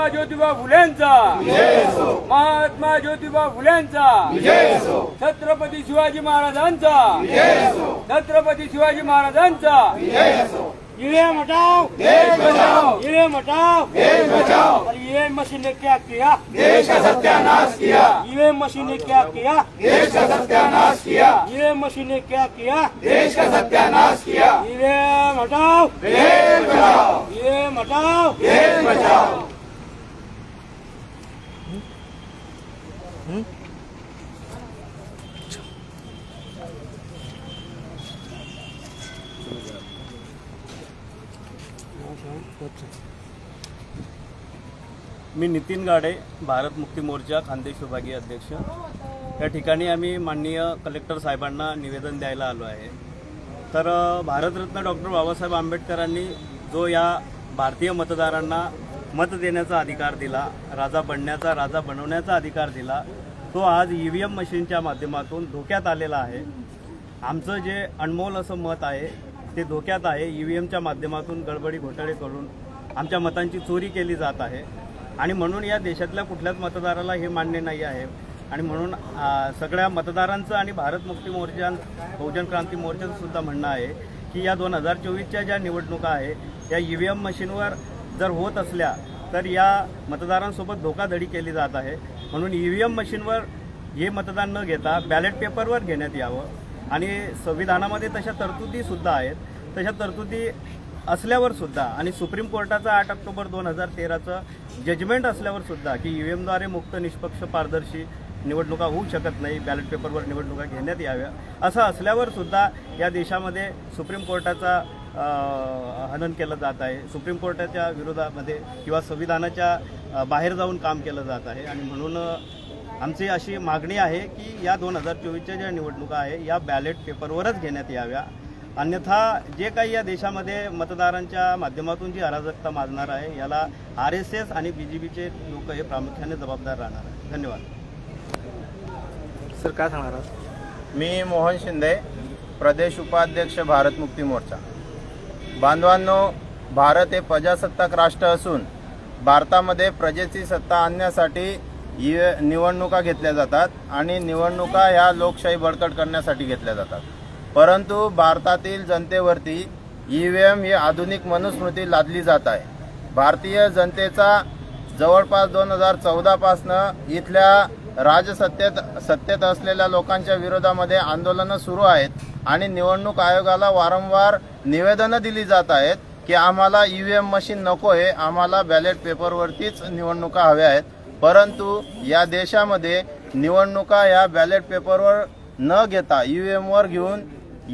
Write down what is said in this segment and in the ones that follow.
महात्मा ज्योतिबा फुलेंचा महात्मा ज्योतिबा फुलेंचा छत्रपती शिवाजी महाराजांचा. छत्रपती शिवाजी महाराजांचा. ईवीएम हटाओ ईवीएम हटाओ और मशीन ने क्या किया? देश का सत्यानाश किया ये मशीन ने क्या? किया देश का सत्यानाश किया ये मशीन ने क्या? किया देश का सत्यानाश किया इळे मटाव. देश बचाओ ईवीएम मटाव. बचाओ मी नितीन गाडे भारत मुक्ती मोर्चा खानदेश विभागीय अध्यक्ष. या ठिकाणी आम्ही माननीय कलेक्टर साहेबांना निवेदन द्यायला आलो आहे. तर भारतरत्न डॉक्टर बाबासाहेब आंबेडकरांनी जो या भारतीय मतदारांना मत देण्याचा अधिकार दिला राजा बनण्याचा राजा बनवण्याचा अधिकार दिला तो आज ई व्ही एम मशीनच्या माध्यमातून धोक्यात आलेला आहे. आमचं जे अनमोल असं मत आहे ते धोक्यात आहे. ई व्ही एमच्या माध्यमातून गडबडी घोटाळे करून आमच्या मतांची चोरी केली जात आहे. आणि म्हणून या देशातल्या कुठल्याच मतदाराला हे मान्य नाही आहे. आणि म्हणून सगळ्या मतदारांचं आणि भारत मुक्ती मोर्चा बहुजन क्रांती मोर्चाचं सुद्धा म्हणणं आहे की या दोन हजार चोवीसच्या ज्या निवडणुका आहे या ई व्ही एम मशीनवर जर होत असल्या तर या मतदारांसोबत धोकाधडी केली जात आहे. म्हणून ई व्ही एम मशीनवर हे मतदान न घेता बॅलेट पेपरवर घेण्यात यावं. आणि संविधानामध्ये तशा तरतुदीसुद्धा आहेत. तशा तरतुदी असल्यावर सुद्धा आणि सुप्रीम कोर्टाचं आठ ऑक्टोबर दोन हजार तेराचं जजमेंट असल्यावर सुद्धा की ई व्ही एमद्वारे मुक्त निष्पक्ष पारदर्शी निवडणुका होऊ शकत नाही. बॅलेट पेपरवर निवडणुका घेण्यात याव्या. असं असल्यावर सुद्धा या देशामध्ये सुप्रीम कोर्टाचा हनन केलं जात आहे. सुप्रीम कोर्टाच्या विरोधामध्ये किंवा संविधानाच्या बाहेर जाऊन काम केलं जात आहे. आणि म्हणून आमची अशी मागणी आहे की या दोन हजार चोवीसच्या ज्या निवडणुका आहे या बॅलेट पेपरवरच घेण्यात याव्या. अन्यथा जे काही या देशामध्ये मतदारांच्या माध्यमातून जी अराजकता माजणार आहे याला आर एस एस आणि बी जे पीचे लोक हे प्रामुख्याने जबाबदार राहणार आहे. धन्यवाद. सर काय सांगणार आहात? मी मोहन शिंदे प्रदेश उपाध्यक्ष भारत मुक्ती मोर्चा. बांधवांनो भारत हे प्रजासत्ताक राष्ट्र असून भारतामध्ये प्रजेची सत्ता आणण्यासाठी निवडणुका घेतल्या जातात आणि निवडणुका ह्या लोकशाही बळकट करण्यासाठी घेतल्या जातात. परंतु भारतातील जनतेवरती ई व्ही एम ही आधुनिक मनुस्मृती लादली जात आहे. भारतीय जनतेचा जवळपास दोन हजार चौदापासनं इथल्या राजसत्तेत सत्तेत असलेल्या लोकांच्या विरोधामध्ये आंदोलनं सुरू आहेत आणि निवडणूक आयोगाला वारंवार निवेदनं दिली जात आहेत. की आम्हाला ई व्ही एम मशीन नको आहे आम्हाला बॅलेट पेपरवरतीच निवडणुका हव्या आहेत. परंतु या देशामध्ये निवडणुका या बॅलेट पेपरवर न घेता ई व्ही एमवर घेऊन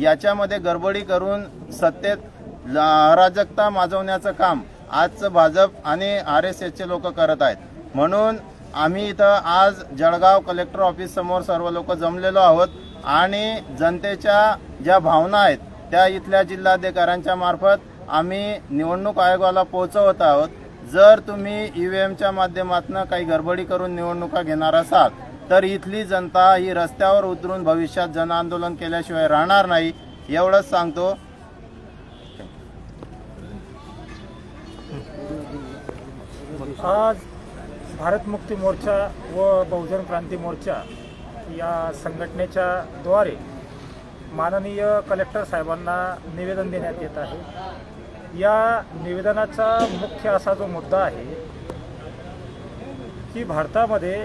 याच्यामध्ये गडबडी करून सत्तेत अराजकता माजवण्याचं काम आजचं भाजप आणि आर एस एसचे लोक करत आहेत. म्हणून आम्ही इथं आज जळगाव कलेक्टर ऑफिस समोर सर्व लोक जमलेलो आहोत आणि जनतेच्या ज्या भावना आहेत त्या इथल्या जिल्हाधिकाऱ्यांच्या मार्फत आम्ही निवडणूक आयोगाला पोहोचवत आहोत. जर तुम्ही ई व्ही एमच्या माध्यमातून काही गडबडी करून निवडणुका घेणार असाल तर इथली जनता ही रस्त्यावर उतरून भविष्यात जनआंदोलन केल्याशिवाय राहणार नाही एवढंच सांगतो. आज भारत मुक्ती मोर्चा व बहुजन क्रांती मोर्चा या संघटनेच्या द्वारे माननीय कलेक्टर साहेबांना निवेदन देण्यात येत आहे. या निवेदनाचा मुख्य असा जो मुद्दा आहे की भारतामध्ये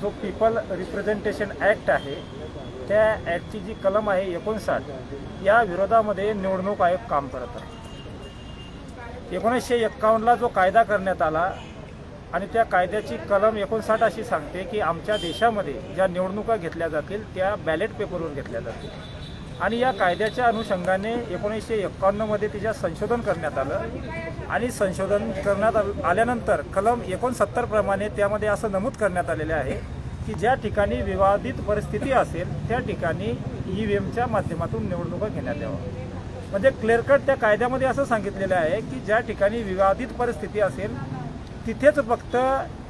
जो पीपल रिप्रेझेंटेशन ॲक्ट आहे त्या ॲक्टची जी कलम आहे एकोणसाठ या विरोधामध्ये निवडणूक आयोग काम करत आहे. एकोणीसशे एक्कावन्नला जो कायदा करण्यात आला आणि त्या कायद्याची कलम एकोणसाठ अशी सांगते की आमच्या देशामध्ये ज्या निवडणुका घेतल्या जातील त्या बॅलेट पेपरवर घेतल्या जातील. आणि या कायद्याच्या अनुषंगाने एकोणीसशे एक्कावन्नमध्ये तिच्या संशोधन करण्यात आलं. आणि संशोधन करण्यात आल्यानंतर कलम एकोणसत्तरप्रमाणे त्यामध्ये असं नमूद करण्यात आलेले आहे की ज्या ठिकाणी विवादित परिस्थिती असेल त्या ठिकाणी ई व्ही एमच्या माध्यमातून निवडणुका घेण्यात यावं म्हणजे क्लिअर कट त्या कायद्यामध्ये असं सांगितलेलं आहे की ज्या ठिकाणी विवादित परिस्थिती असेल तिथेच फक्त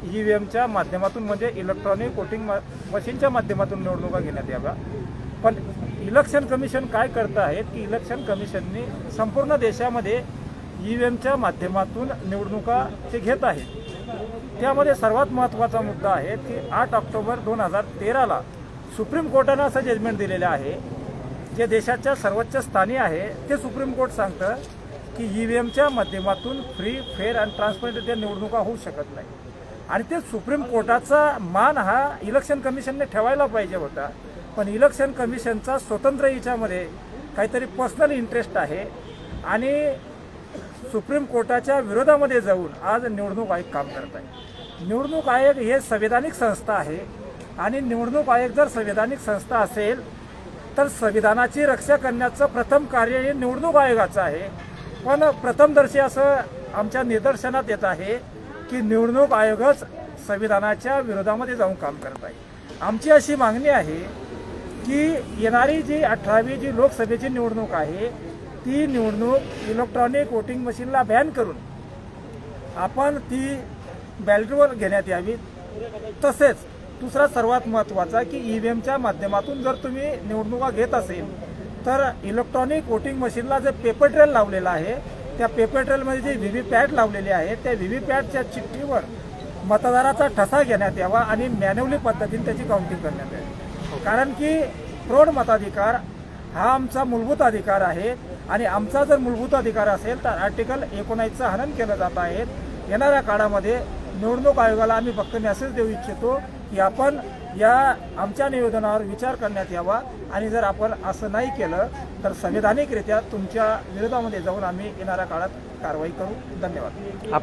ई व्ही एमच्या माध्यमातून म्हणजे इलेक्ट्रॉनिक वोटिंग म मशीनच्या माध्यमातून निवडणुका घेण्यात याव्या. पण इलेक्शन कमिशन काय करत आहे की इलेक्शन कमिशनने संपूर्ण देशामध्ये ई व्ही एमच्या माध्यमातून निवडणुका ते घेत आहेत. त्यामध्ये सर्वात महत्त्वाचा मुद्दा आहे की आठ ऑक्टोबर दोन हजार तेराला सुप्रीम कोर्टानं असं जजमेंट दिलेलं आहे. जे देशाच्या सर्वोच्च स्थानी आहे ते सुप्रीम कोर्ट सांगतं की ई व्ही एमच्या माध्यमातून फ्री फेअर आणि ट्रान्सपरंट निवडणुका होऊ शकत नाही. आणि ते सुप्रीम कोर्टाचा मान हा इलेक्शन कमिशनने ठेवायला पाहिजे होता. पण इलेक्शन कमिशनचा स्वतंत्र याच्यामध्ये काहीतरी पर्सनल इंटरेस्ट आहे. आणि सुप्रीम कोर्टाच्या विरोधामध्ये जाऊन आज निवडणूक आयोग काम करत आहे. निवडणूक आयोग हे संविधानिक संस्था आहे. आणि निवडणूक आयोग जर संविधानिक संस्था असेल तर संविधानाची रक्षा करण्याचं प्रथम कार्य हे निवडणूक आयोगाचं आहे. पण प्रथमदर्शी असं आमच्या निदर्शनात येत आहे की निवडणूक आयोगच संविधानाच्या विरोधामध्ये जाऊन काम करत आहे. आमची अशी मागणी आहे की येणारी जी अठरावी जी लोकसभेची निवडणूक आहे ती निवडणूक इलेक्ट्रॉनिक वोटिंग मशीनला बॅन करून आपण ती बॅलेटवर घेण्यात यावी. तसेच दुसरा सर्वात महत्त्वाचा की ई व्ही एमच्या माध्यमातून जर तुम्ही निवडणुका घेत असेल तर इलेक्ट्रॉनिक वोटिंग मशीनला जे पेपर ट्रेल लावलेला आहे त्या पेपर ट्रेलमध्ये जे व्ही व्ही पॅट लावलेले आहे त्या व्ही व्ही पॅटच्या चिठ्ठीवर मतदाराचा ठसा घेण्यात यावा आणि मॅन्युअली पद्धतीने त्याची काउंटिंग करण्यात यावी. कारण की प्रौढ मताधिकार हा आमचा मूलभूत अधिकार आहे आणि आमचा जर मूलभूत अधिकार असेल तर आर्टिकल एकोणाईसचं हनन केलं जात आहे. येणाऱ्या काळामध्ये निवडणूक आयोगाला आम्ही फक्त मेसेज देऊ इच्छितो की आपण या आमच्या निवेदनावर विचार करण्यात यावा आणि जर आपण असं नाही केलं तर संविधानिकरित्या तुमच्या विरोधामध्ये जाऊन आम्ही येणाऱ्या काळात कारवाई करू. धन्यवाद.